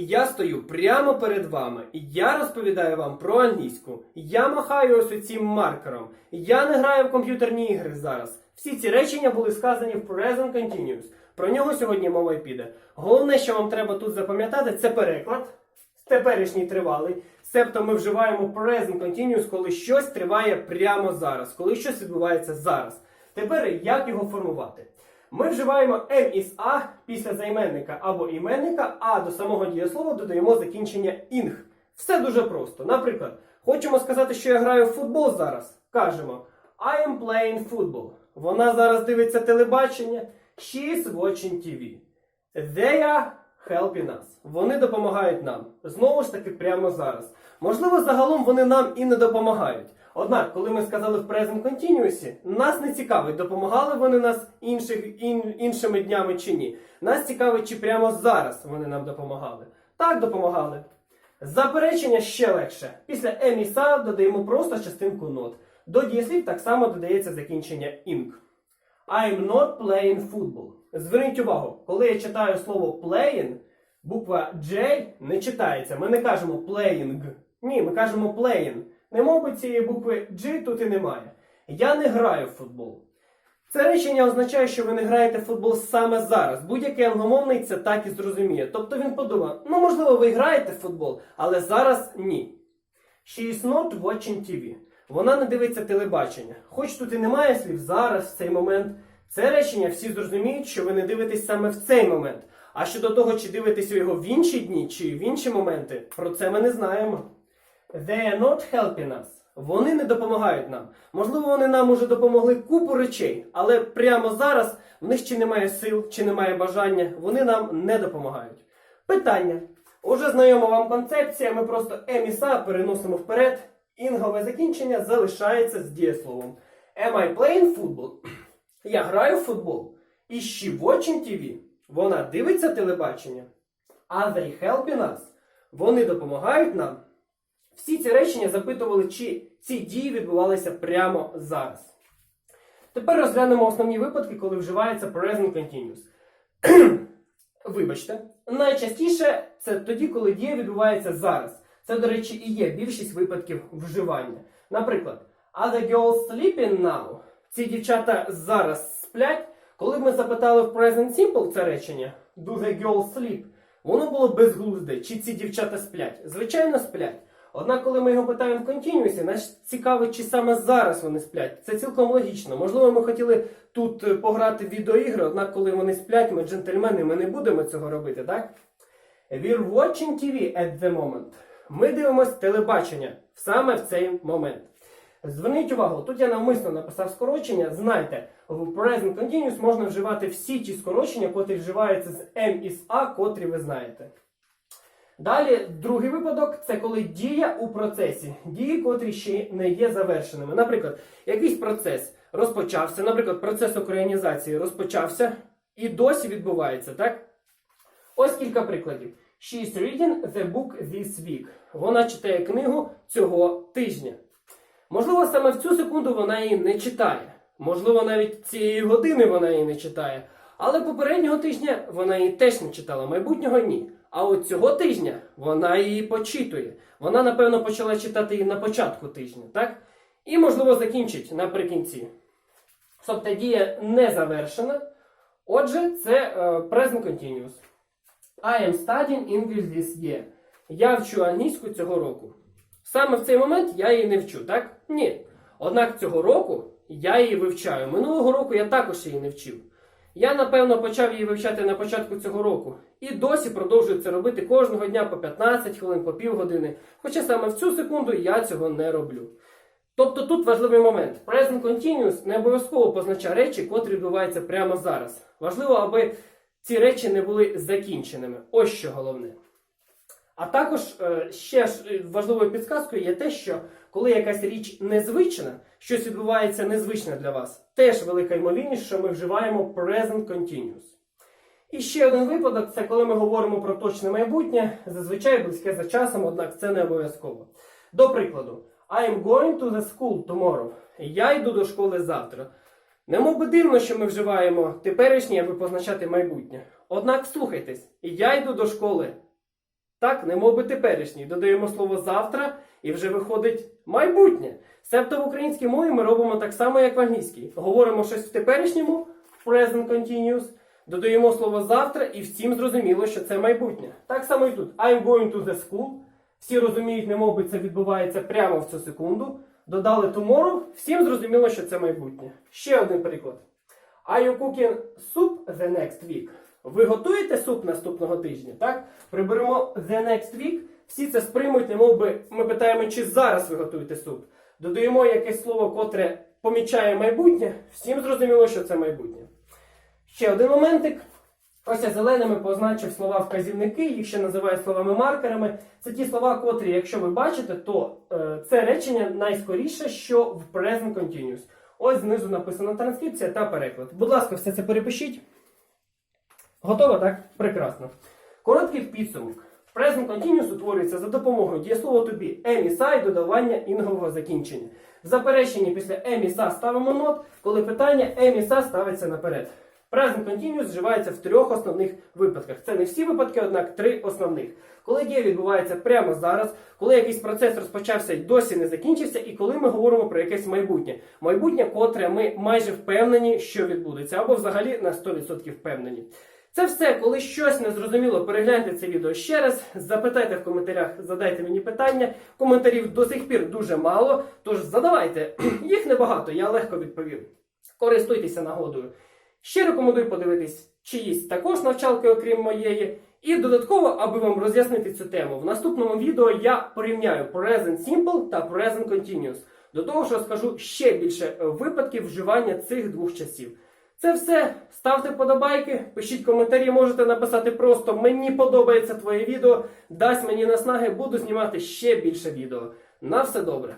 Я стою прямо перед вами, і я розповідаю вам про англійську. Я махаю ось цим маркером. Я не граю в комп'ютерні ігри зараз. Всі ці речення були сказані в Present Continuous. Про нього сьогодні мова й піде. Головне, що вам треба тут запам'ятати, це переклад. Теперішній тривалий. Себто ми вживаємо Present Continuous, коли щось триває прямо зараз, коли щось відбувається зараз. Тепер як його формувати? Ми вживаємо M із A після займенника або іменника, а до самого дієслова додаємо закінчення ing. Все дуже просто. Наприклад, хочемо сказати, що я граю в футбол зараз. Кажемо I am playing football. Вона зараз дивиться телебачення. She is watching TV. They are helping us. Вони допомагають нам. Знову ж таки, прямо зараз. Можливо, загалом вони нам і не допомагають. Однак, коли ми сказали в Present Continuous, нас не цікавить, допомагали вони нас інших, ін, іншими днями чи ні. Нас цікавить, чи прямо зараз вони нам допомагали. Так, допомагали. Заперечення ще легше. Після еміса додаємо просто частинку not. До дієслів так само додається закінчення ing. I'm not playing football. Зверніть увагу, коли я читаю слово playing, буква J не читається. Ми не кажемо playing. Ні, ми кажемо playing. Не мабуть, цієї букви G тут і немає. Я не граю в футбол. Це речення означає, що ви не граєте в футбол саме зараз. Будь-який англомовний це так і зрозуміє. Тобто він подумав, ну можливо, ви граєте в футбол, але зараз ні. She is not watching TV. Вона не дивиться телебачення. Хоч тут і немає слів зараз, в цей момент. Це речення всі зрозуміють, що ви не дивитесь саме в цей момент. А щодо того, чи дивитесь його в інші дні, чи в інші моменти, про це ми не знаємо. They are not helping us. Вони не допомагають нам. Можливо, вони нам уже допомогли купу речей, але прямо зараз в них чи немає сил, чи немає бажання, вони нам не допомагають. Питання. Уже знайома вам концепція, ми просто еміса переносимо вперед. Інгове закінчення залишається з дієсловом. Am I playing football? Я граю в футбол. Is she watching TV? Вона дивиться телебачення. Are they helping us? Вони допомагають нам. Всі ці речення запитували, чи ці дії відбувалися прямо зараз. Тепер розглянемо основні випадки, коли вживається present continuous. Вибачте, найчастіше це тоді, коли дія відбувається зараз. Це, до речі, і є більшість випадків вживання. Наприклад, Are the girls sleeping now? Ці дівчата зараз сплять. Коли ми запитали в Present Simple це речення Do the girls sleep? Воно було безглузде, чи ці дівчата сплять? Звичайно, сплять. Однак, коли ми його питаємо в континуусі, нас цікавить, чи саме зараз вони сплять. Це цілком логічно. Можливо, ми хотіли тут е, пограти в відеоігри, однак, коли вони сплять, ми джентльмени, ми не будемо цього робити, так? We're watching TV at the moment. Ми дивимося телебачення саме в цей момент. Зверніть увагу, тут я навмисно написав скорочення. Знайте, в Present Continuous можна вживати всі ті скорочення, котрі вживаються з M і з A, котрі ви знаєте. Далі, другий випадок це коли дія у процесі, дії, котрі ще не є завершеними. Наприклад, якийсь процес розпочався, наприклад, процес українізації розпочався і досі відбувається, так? Ось кілька прикладів. She is reading the book this week. Вона читає книгу цього тижня. Можливо, саме в цю секунду вона її не читає. Можливо, навіть цієї години вона її не читає. Але попереднього тижня вона її теж не читала, майбутнього ні. А от цього тижня вона її почитує. Вона, напевно, почала читати її на початку тижня, так? І, можливо, закінчить наприкінці. Тобто дія не завершена. Отже, це е, present continuous. I am studying English this year. Я вчу англійську цього року. Саме в цей момент я її не вчу, так? Ні. Однак цього року я її вивчаю. Минулого року я також її не вчив. Я, напевно, почав її вивчати на початку цього року. І досі продовжую це робити кожного дня по 15 хвилин, по півгодини. Хоча саме в цю секунду я цього не роблю. Тобто тут важливий момент. Present Continuous не обов'язково позначає речі, котрі відбуваються прямо зараз. Важливо, аби ці речі не були закінченими. Ось що головне. А також е, ще важливою підсказкою є те, що коли якась річ незвична, щось відбувається незвичне для вас, теж велика ймовірність, що ми вживаємо present continuous. І ще один випадок це коли ми говоримо про точне майбутнє, зазвичай близьке за часом, однак це не обов'язково. До прикладу, I am going to the school tomorrow. Я йду до школи завтра. Немов би дивно, що ми вживаємо теперішнє, аби позначати майбутнє. Однак слухайтесь, я йду до школи Так, не би теперішній. Додаємо слово завтра і вже виходить майбутнє. Себто в українській мові ми робимо так само, як в англійській. Говоримо щось в теперішньому, present continuous, додаємо слово завтра і всім зрозуміло, що це майбутнє. Так само і тут. I'm going to the school. Всі розуміють, не би це відбувається прямо в цю секунду. Додали tomorrow, всім зрозуміло, що це майбутнє. Ще один приклад. Are you cooking soup the next week? Ви готуєте суп наступного тижня, так? Приберемо the next week. Всі це сприймуть, немов би ми питаємо, чи зараз ви готуєте суп. Додаємо якесь слово, котре помічає майбутнє. Всім зрозуміло, що це майбутнє. Ще один моментик. Ось я зеленими позначив слова вказівники, їх ще називають словами-маркерами. Це ті слова, котрі, якщо ви бачите, то е, це речення найскоріше, що в present continuous. Ось знизу написана транскрипція та переклад. Будь ласка, все це перепишіть. Готово, так? Прекрасно. Короткий підсумок. Present continuous утворюється за допомогою дієслова to be еміса і додавання інгового закінчення. В запереченні після еміса ставимо нот, коли питання еміса ставиться наперед. Present continuous вживається в трьох основних випадках. Це не всі випадки, однак три основних. Коли дія відбувається прямо зараз, коли якийсь процес розпочався і досі не закінчився, і коли ми говоримо про якесь майбутнє. Майбутнє, котре ми майже впевнені, що відбудеться, або взагалі на 100% впевнені. Це все, коли щось незрозуміло, перегляньте це відео ще раз, запитайте в коментарях, задайте мені питання. Коментарів до сих пір дуже мало, тож задавайте. Їх небагато, я легко відповім. Користуйтеся нагодою. Ще рекомендую подивитись чиїсь також навчалки, окрім моєї. І додатково, аби вам роз'яснити цю тему, в наступному відео я порівняю Present Simple та Present Continuous. До того ж розкажу ще більше випадків вживання цих двох часів. Це все. Ставте подобайки, пишіть коментарі, можете написати просто Мені подобається твоє відео. Дасть мені наснаги, буду знімати ще більше відео. На все добре.